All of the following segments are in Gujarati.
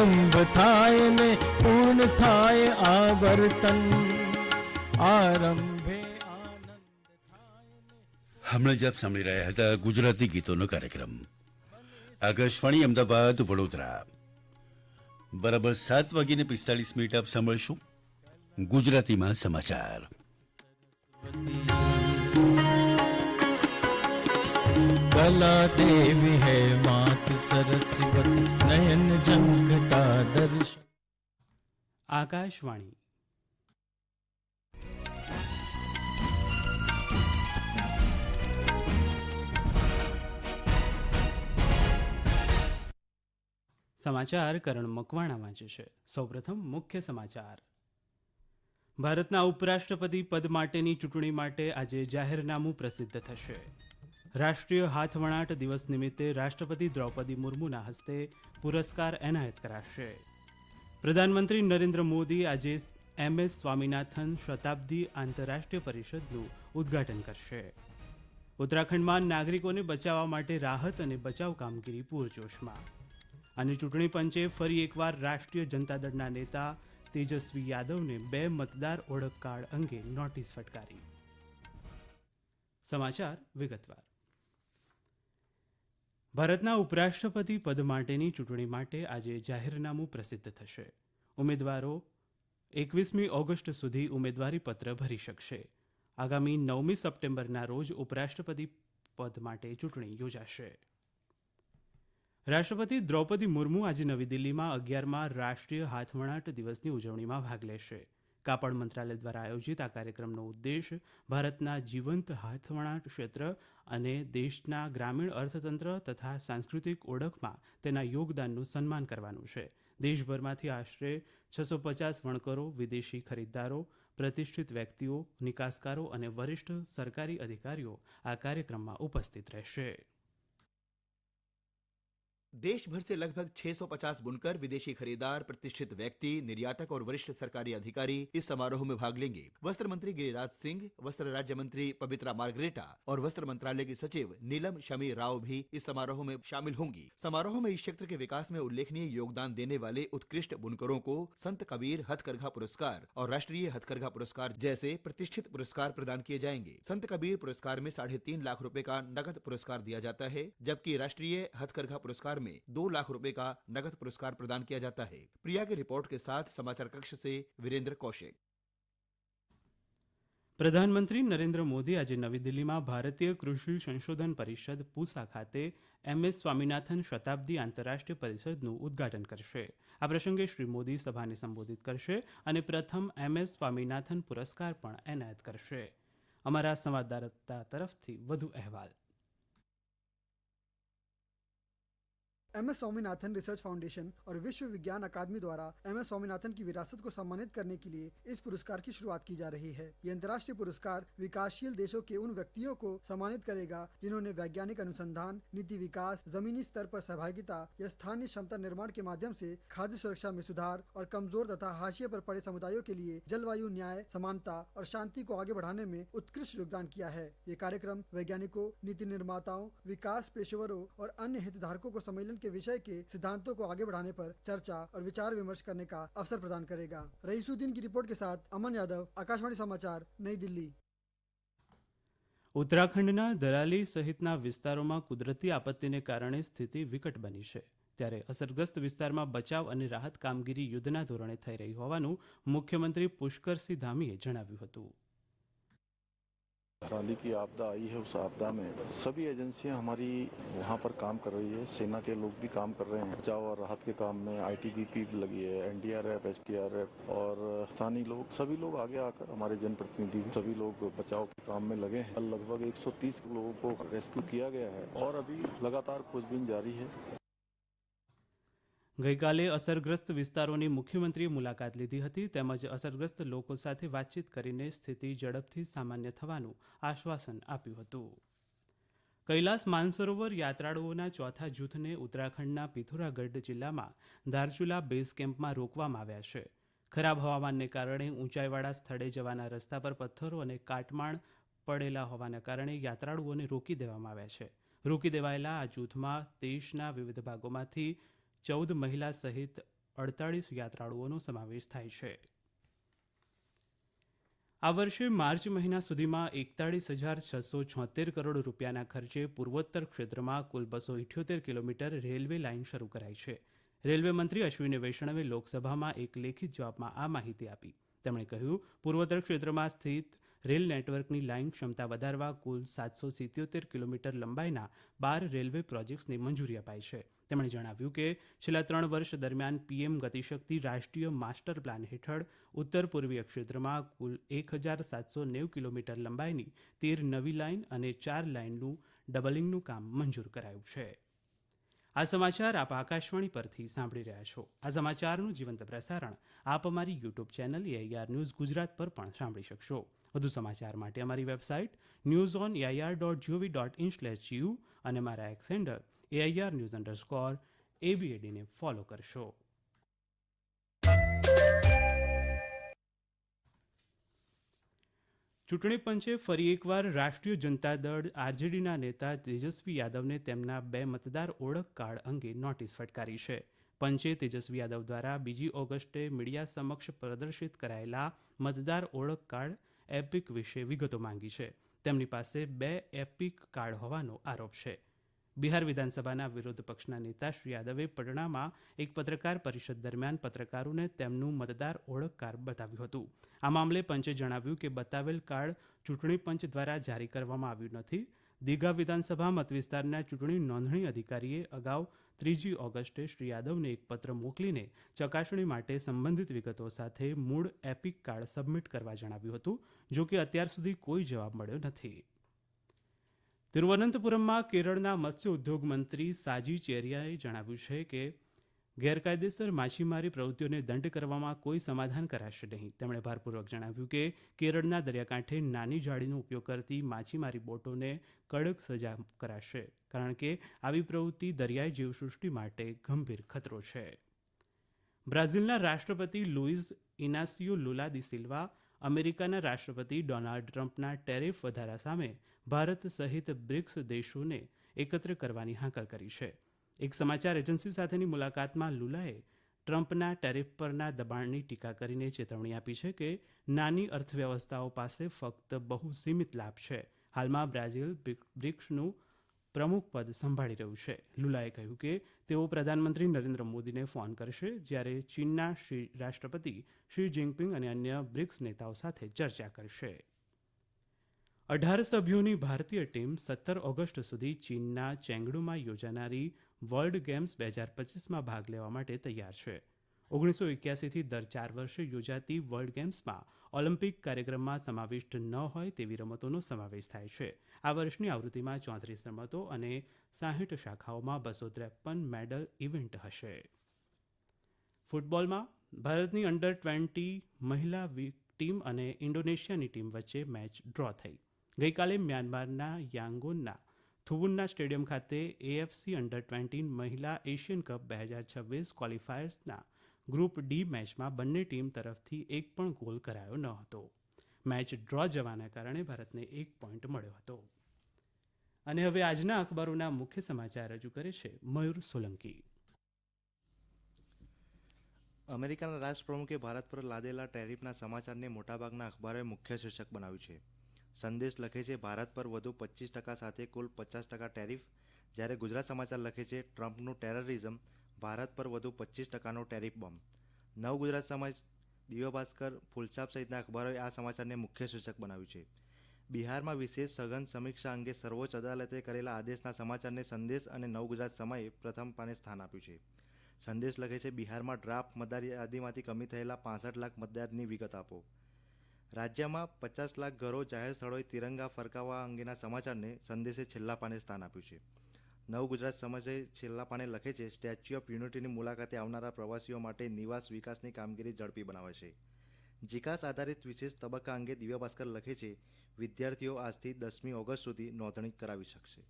આરંભ થાય ને પૂર્ણ થાય આવર્તન આરંભે હમણાં જ સાંભળી રહ્યા હતા ગુજરાતી ગીતોનો કાર્યક્રમ. આકાશવાણી, અમદાવાદ, વડોદરા. બરાબર સાત વાગીને પિસ્તાલીસ મિનિટ આપ સાંભળશું ગુજરાતીમાં સમાચાર. કલા દેવી હૈ માત સરસ્વતી નયન ઝંખતા દર્શ આકાશવાણી સમાચાર કરણ મકવાણા વાંચે છે સૌપ્રથમ મુખ્ય સમાચાર ભારતના ઉપરાષ્ટ્રપતિ પદ માટેની ચૂંટણી માટે આજે જાહેરનામું પ્રસિદ્ધ થશે। રાષ્ટ્રીય હાથવણાટ દિવસ નિમિત્તે રાષ્ટ્રપતિ દ્રૌપદી મુર્મુના હસ્તે પુરસ્કાર એનાયત કરાશે. પ્રધાનમંત્રી નરેન્દ્ર મોદી આજે એમએસ સ્વામિનાથન શતાબ્દી આંતરરાષ્ટ્રીય પરિષદનું ઉદ્ઘાટન કરશે. ઉત્તરાખંડમાં નાગરિકોને બચાવવા માટે રાહત અને બચાવ કામગીરી પૂરજોશમાં. અને ચૂંટણી પંચે ફરી એકવાર રાષ્ટ્રીય જનતા દળના નેતા તેજસ્વી યાદવને બે મતદાર ઓળખ અંગે નોટિસ ફટકારી. સમાચાર વિગતવાર. ભારતના ઉપરાષ્ટ્રપતિ પદ માટેની ચૂંટણી માટે આજે જાહેરનામું પ્રસિદ્ધ થશે. ઉમેદવારો એકવીસમી ઓગસ્ટ સુધી ઉમેદવારીપત્ર ભરી શકશે. આગામી નવમી સપ્ટેમ્બરના રોજ ઉપરાષ્ટ્રપતિ પદ માટે ચૂંટણી યોજાશે. રાષ્ટ્રપતિ દ્રૌપદી મુર્મુ આજે નવી દિલ્હીમાં અગિયારમાં રાષ્ટ્રીય હાથવણાટ દિવસની ઉજવણીમાં ભાગ લેશે. કાપડ મંત્રાલય દ્વારા આયોજિત આ કાર્યક્રમનો ઉદ્દેશ ભારતના જીવંત હાથવણાટ ક્ષેત્ર અને દેશના ગ્રામીણ અર્થતંત્ર તથા સાંસ્કૃતિક ઓળખમાં તેના યોગદાનનું સન્માન કરવાનું છે. દેશભરમાંથી આશરે છસો પચાસ વણકરો, વિદેશી ખરીદદારો, પ્રતિષ્ઠિત વ્યક્તિઓ, નિકાસકારો અને વરિષ્ઠ સરકારી અધિકારીઓ આ કાર્યક્રમમાં ઉપસ્થિત રહેશે. देश भर से लगभग 650 बुनकर विदेशी खरीदार, प्रतिष्ठित व्यक्ति, निर्यातक और वरिष्ठ सरकारी अधिकारी इस समारोह में भाग लेंगे। वस्त्र मंत्री गिरिराज सिंह, वस्त्र राज्य मंत्री पवित्रा मार्गरेटा और वस्त्र मंत्रालय की सचिव नीलम शमी राव भी इस समारोह में शामिल होंगी। समारोह में इस क्षेत्र के विकास में उल्लेखनीय योगदान देने वाले उत्कृष्ट बुनकरों को संत कबीर हथकरघा पुरस्कार और राष्ट्रीय हथकरघा पुरस्कार जैसे प्रतिष्ठित पुरस्कार प्रदान किए जाएँगे। संत कबीर पुरस्कार में साढ़े तीन लाख रूपए का नगद पुरस्कार दिया जाता है, जबकि राष्ट्रीय हथकरघा पुरस्कार में दो लाख रुपए का नगद पुरस्कार प्रदान किया जाता है प्रिया की रिपोर्ट के साथ समाचार कक्ष से वीरेंद्र कौशिक પ્રધાનમંત્રી નરેન્દ્ર મોદી આજે નવી દિલ્હીમાં ભારતીય કૃષિ સંશોધન પરિષદ પૂસા ખાતે એમએસ સ્વામિનાથન શતાબ્દી આંતરરાષ્ટ્રીય પરિષદનું ઉદ્ઘાટન કરશે આ પ્રસંગે શ્રી મોદી સભાને સંબોધિત કરશે અને પ્રથમ એમએસ સ્વામિનાથન પુરસ્કાર પણ એનાયત કરશે અમારા સંવાદદાતા તરફથી વધુ અહેવાલ M S Swaminathan research foundation और विश्व विज्ञान अकादमी द्वारा एम एस स्वामीनाथन की विरासत को सम्मानित करने के लिए इस पुरस्कार की शुरुआत की जा रही है। ये अंतर्राष्ट्रीय पुरस्कार विकासशील देशों के उन व्यक्तियों को सम्मानित करेगा जिन्होंने वैज्ञानिक अनुसंधान, नीति विकास, जमीनी स्तर पर सहभागिता या स्थानीय क्षमता निर्माण के माध्यम से खाद्य सुरक्षा में सुधार और कमज़ोर तथा हाशिए पर पड़े समुदायों के लिए जलवायु, न्याय, समानता और शांति को आगे बढ़ाने में उत्कृष्ट योगदान किया है। ये कार्यक्रम वैज्ञानिकों, नीति निर्माताओं, विकास पेशेवरों और अन्य हितधारकों को सम्मेलन के विषय के सिद्धांतों को आगे बढ़ाने पर चर्चा और विचार विमर्श करने का अवसर प्रदान करेगा रईसुद्दीन की रिपोर्ट के साथ अमन यादव आकाशवाणी समाचार नई दिल्ली ઉત્તરાખંડના દરાલી સહિતના વિસ્તારોમાં કુદરતી આપત્તિને કારણે સ્થિતિ વિકટ બની છે ત્યારે અસરગ્રસ્ત વિસ્તારમાં બચાવ અને રાહત કામગીરી યુદ્ધના ધોરણે થઈ રહી હોવાનું મુખ્યમંત્રી પુષ્કરસિંહ ધામીએ જણાવ્યું હતું कराली की आपदा आई है, उस आपदा में सभी एजेंसियाँ हमारी वहाँ पर काम कर रही है। सेना के लोग भी काम कर रहे हैं। बचाव और राहत के काम में आईटीबीपी लगी है एनडीआरएफ एसडीआरएफ और स्थानीय लोग, सभी लोग आगे आकर हमारे जनप्रतिनिधि, सभी लोग बचाव के काम में लगे हैं। लगभग 130 लोगों को रेस्क्यू किया गया है और अभी लगातार खोजबीन जारी है। ગઈકાલે અસરગ્રસ્ત વિસ્તારોની મુખ્યમંત્રીએ મુલાકાત લીધી હતી તેમજ અસરગ્રસ્ત લોકો સાથે વાતચીત કરીને સ્થિતિ ઝડપથી સામાન્ય થવાનું આશ્વાસન આપ્યું હતું. કૈલાસ માનસરોવર યાત્રાળુઓના ચોથા જૂથને ઉત્તરાખંડના પિથોરાગઢ જિલ્લામાં ધારચુલા બેઝ કેમ્પમાં રોકવામાં આવ્યા છે. ખરાબ હવામાનને કારણે ઊંચાઈવાળા સ્થળે જવાના રસ્તા પર પથ્થરો અને કાટમાળ પડેલા હોવાના કારણે યાત્રાળુઓને રોકી દેવામાં આવ્યા છે. રોકી દેવાયેલા આ જૂથમાં દેશના વિવિધ ભાગોમાંથી ચૌદ મહિલા સહિત અડતાળીસ યાત્રાળુઓનો સમાવેશ થાય છે. આ વર્ષે માર્ચ મહિના સુધીમાં એકતાળીસ હજાર છસો છોતેર કરોડ રૂપિયાના ખર્ચે પૂર્વોત્તર ક્ષેત્રમાં કુલ બસો ઇઠ્યોતેર કિલોમીટર રેલવે લાઇન શરૂ કરાઈ છે. રેલવે મંત્રી અશ્વિની વૈષ્ણવે લોકસભામાં એક લેખિત જવાબમાં આ માહિતી આપી. તેમણે કહ્યું, પૂર્વોત્તર ક્ષેત્રમાં સ્થિત રેલ નેટવર્કની લાઇન ક્ષમતા વધારવા કુલ સાતસો સિત્યોતેર કિલોમીટર લંબાઈના બાર રેલવે પ્રોજેક્ટ્સને મંજૂરી અપાઈ છે. તેમણે જણાવ્યું કે, છેલ્લા ત્રણ વર્ષ દરમિયાન પીએમ ગતિશક્તિ રાષ્ટ્રીય માસ્ટર પ્લાન હેઠળ ઉત્તર પૂર્વીય ક્ષેત્રમાં કુલ એક હજાર સાતસો નેવું કિલોમીટર લંબાઈની તેર નવી લાઇન અને ચાર લાઇનનું ડબલિંગનું કામ મંજૂર કરાયું છે. આ સમાચાર આપ આકાશવાણી પરથી સાંભળી રહ્યા છો. આ સમાચારનું જીવંત પ્રસારણ આપ અમારી YouTube channel AIR news Gujarat પર પણ સાંભળી શકશો. વધુ સમાચાર માટે અમારી website news on AIR dot gov dot in slash U અને મારા X handle AIR news underscore એબીએડીને follow કરશો. ચૂંટણી પંચે ફરી એકવાર રાષ્ટ્રીય જનતા દળ આરજેડીના નેતા તેજસ્વી યાદવને તેમના બે મતદાર ઓળખ કાર્ડ અંગે નોટિસ ફટકારી છે. પંચે તેજસ્વી યાદવ દ્વારા બીજી ઓગસ્ટે મીડિયા સમક્ષ પ્રદર્શિત કરાયેલા મતદાર ઓળખ કાર્ડ એપિક વિશે વિગતો માંગી છે. તેમની પાસે બે એપિક કાર્ડ હોવાનો આરોપ છે. બિહાર વિધાનસભાના વિરોધ પક્ષના નેતા શ્રી યાદવે પટણામાં એક પત્રકાર પરિષદ દરમિયાન પત્રકારોને તેમનું મતદાર ઓળખ કાર્ડ બતાવ્યું હતું. આ મામલે પંચે જણાવ્યું કે બતાવેલ કાર્ડ ચૂંટણી પંચ દ્વારા જારી કરવામાં આવ્યું નથી. દીઘા વિધાનસભા મતવિસ્તારના ચૂંટણી નોંધણી અધિકારીએ અગાઉ ત્રીજી ઓગસ્ટે શ્રી યાદવને એક પત્ર મોકલીને ચકાસણી માટે સંબંધિત વિગતો સાથે મૂળ એપિક કાર્ડ સબમિટ કરવા જણાવ્યું હતું જો કે અત્યાર સુધી કોઈ જવાબ મળ્યો નથી. તિરુવનંતપુરમમાં કેરળના મત્સ્ય ઉદ્યોગ મંત્રી સાજી ચેરિયાએ જણાવ્યું છે કે ગેરકાયદેસર માછીમારી પ્રવૃત્તિઓને દંડ કરવામાં કોઈ સમાધાન કરાશે નહીં. તેમણે ભારપૂર્વક જણાવ્યું કે કેરળના દરિયાકાંઠે નાની જાળીનો ઉપયોગ કરતી માછીમારી બોટોને કડક સજા કરાશે, કારણ કે આવી પ્રવૃત્તિ દરિયાઈ જીવસૃષ્ટિ માટે ગંભીર ખતરો છે. બ્રાઝિલના રાષ્ટ્રપતિ લુઇઝ ઇનાસિયો લુલા દી સિલ્વા, અમેરિકાના રાષ્ટ્રપતિ ડોનાલ્ડ ટ્રમ્પના ટેરિફ વધારા સામે ભારત સહિત બ્રિક્સ દેશોને એકત્ર કરવાની હાંકલ કરી છે. એક સમાચાર એજન્સી સાથેની મુલાકાતમાં લુલાએ ટ્રમ્પના ટેરિફ પરના દબાણની ટીકા કરીને ચેતવણી આપી છે કે નાની અર્થવ્યવસ્થાઓ પાસે ફક્ત બહુ સીમિત લાભ છે. હાલમાં બ્રાઝિલ બ્રિક્સનું પ્રમુખ પદ સંભાળી રહ્યું છે. લુલાએ કહ્યું કે તેઓ પ્રધાનમંત્રી નરેન્દ્ર મોદીને ફોન કરશે જ્યારે ચીનના રાષ્ટ્રપતિ શી જિનપિંગ અને અન્ય બ્રિક્સ નેતાઓ સાથે ચર્ચા કરશે. અઢાર સભ્યોની ભારતીય ટીમ સત્તર ઓગસ્ટ સુધી ચીનના ચેંગડુમાં યોજાનારી વર્લ્ડ ગેમ્સ બે હજાર પચીસમાં ભાગ લેવા માટે તૈયાર છે. ઓગણીસો એક્યાસીથી દર ચાર વર્ષે યોજાતી વર્લ્ડ ગેમ્સમાં ઓલિમ્પિક કાર્યક્રમમાં સમાવિષ્ટ ન હોય તેવી રમતોનો સમાવેશ થાય છે. આ વર્ષની આવૃત્તિમાં ચોત્રીસ રમતો અને સાહીઠ શાખાઓમાં બસો ત્રેપન મેડલ ઇવેન્ટ હશે. ફૂટબોલમાં ભારતની અંડર ટ્વેન્ટી મહિલા ટીમ અને ઇન્ડોનેશિયાની ટીમ વચ્ચે મેચ ડ્રો થઈ. ગઈકાલે મ્યાનમારના યાંગોનના થુવુનના સ્ટેડિયમ ખાતે એએફસી અંડર ટ્વેન્ટી મહિલા એશિયન કપ બે હજાર છવ્વીસ ક્વોલિફાયર્સના ગ્રુપ ડી મેચમાં બંને ટીમ તરફથી એક પણ ગોલ કરાયો ન હતો. મેચ ડ્રો જવાના કારણે ભારતને એક પોઈન્ટ મળ્યો હતો. અને હવે આજના અખબારોના મુખ્ય સમાચાર રજૂ કરે છે મયુર સોલંકી. અમેરિકાના રાષ્ટ્રપ્રમુખે ભારત પર લાદેલા ટેરિફના સમાચારને મોટાભાગના અખબારોએ મુખ્ય શીર્ષક બનાવ્યું છે. સંદેશ લખે છે, ભારત પર વધુ પચીસ ટકા સાથે કુલ પચાસ ટકા ટેરિફ. જ્યારે ગુજરાત સમાચાર લખે છે, ટ્રમ્પનું ટેરરિઝમ, ભારત પર વધુ પચીસ ટકાનો ટેરિફ બોમ્બ. નવ ગુજરાત સમાજ દિવ્ય ભાસ્કર સહિતના અખબારોએ આ સમાચારને મુખ્ય શીર્ષક બનાવ્યું છે. બિહારમાં વિશેષ સઘન સમીક્ષા અંગે સર્વોચ્ચ અદાલતે કરેલા આદેશના સમાચારને સંદેશ અને નવ ગુજરાત સમયે પ્રથમ પાને સ્થાન આપ્યું છે. સંદેશ લખે છે, બિહારમાં ડ્રાફ્ટ મતદાર યાદીમાંથી કમી થયેલા પાસઠ લાખ મતદારની વિગત આપો. રાજ્યમાં પચાસ લાખ ઘરો જાહેર સ્થળોએ તિરંગા ફરકાવવા અંગેના સમાચારને સંદેશે છેલ્લા પાને સ્થાન આપ્યું છે. નવ ગુજરાત સમાજે છેલ્લા પાને લખે છે, સ્ટેચ્યુ ઓફ યુનિટીની મુલાકાતે આવનારા પ્રવાસીઓ માટે નિવાસ વિકાસની કામગીરી ઝડપી બનાવે છે. જીકાસ આધારિત વિશેષ તબક્કા અંગે દિવ્ય ભાસ્કર લખે છે, વિદ્યાર્થીઓ આજથી દસમી ઓગસ્ટ સુધી નોંધણી કરાવી શકશે.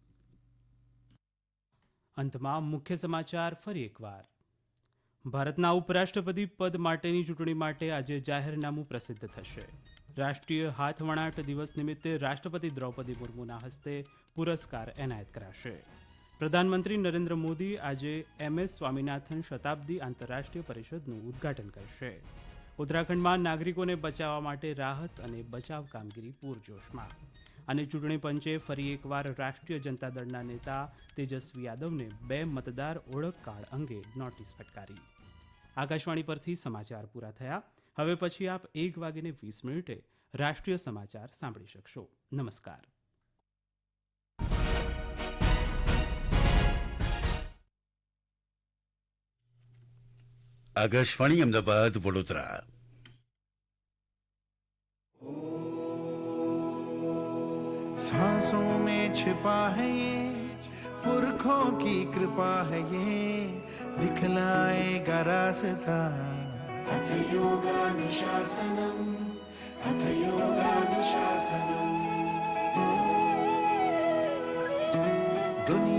અંતમાં મુખ્ય સમાચાર ફરી એકવાર. ભારતના ઉપરાષ્ટ્રપતિ પદ માટેની ચૂંટણી માટે આજે જાહેરનામું પ્રસિદ્ધ થશે. રાષ્ટ્રીય હાથવણાટ દિવસ નિમિત્તે રાષ્ટ્રપતિ દ્રૌપદી મુર્મુના હસ્તે પુરસ્કાર એનાયત કરાશે. પ્રધાનમંત્રી નરેન્દ્ર મોદી આજે એમએસ સ્વામિનાથન શતાબ્દી આંતરરાષ્ટ્રીય પરિષદનું ઉદ્ઘાટન કરશે. ઉત્તરાખંડમાં નાગરિકોને બચાવવા માટે રાહત અને બચાવ કામગીરી પૂરજોશમાં. અને ચૂંટણી પંચે ફરી એકવાર રાષ્ટ્રીય જનતા દળના નેતા તેજસ્વી યાદવને બે મતદાર ઓળખ કાર્ડ અંગે નોટિસ ફટકારી. આકાશવાણી પરથી સમાચાર પૂરા થયા. હવે પછી આપ એક વાગીને વીસ મિનિટે રાષ્ટ્રીય સમાચાર સાંભળી શકશો નમસ્કાર આકાશવાણી અમદાવાદ વડોદરા सांसों में छिपा है ये पुरखों की कृपा है ये दिखलाएगा रास्ता अथ योगानुशासनम् अथ योगानुशासनम्